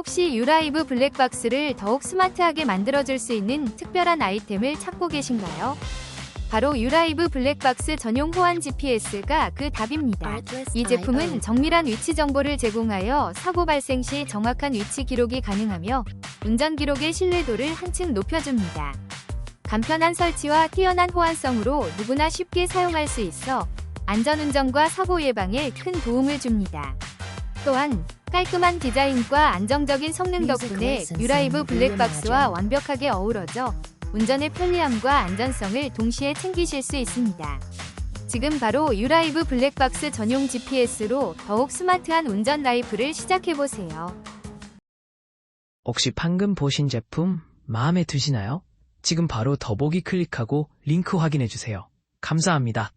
혹시 유라이브 블랙박스를 더욱 스마트하게 만들어줄 수 있는 특별한 아이템을 찾고 계신가요? 바로 유라이브 블랙박스 전용 호환 GPS가 그 답입니다. 이 제품은 정밀한 위치 정보를 제공하여 사고 발생 시 정확한 위치 기록이 가능하며 운전 기록의 신뢰도를 한층 높여줍니다. 간편한 설치와 뛰어난 호환성으로 누구나 쉽게 사용할 수 있어 안전운전과 사고 예방에 큰 도움을 줍니다. 또한 깔끔한 디자인과 안정적인 성능 덕분에 유라이브 블랙박스와 완벽하게 어우러져 운전의 편리함과 안전성을 동시에 챙기실 수 있습니다. 지금 바로 유라이브 블랙박스 전용 GPS로 더욱 스마트한 운전 라이프를 시작해보세요. 혹시 방금 보신 제품 마음에 드시나요? 지금 바로 더보기 클릭하고 링크 확인해주세요. 감사합니다.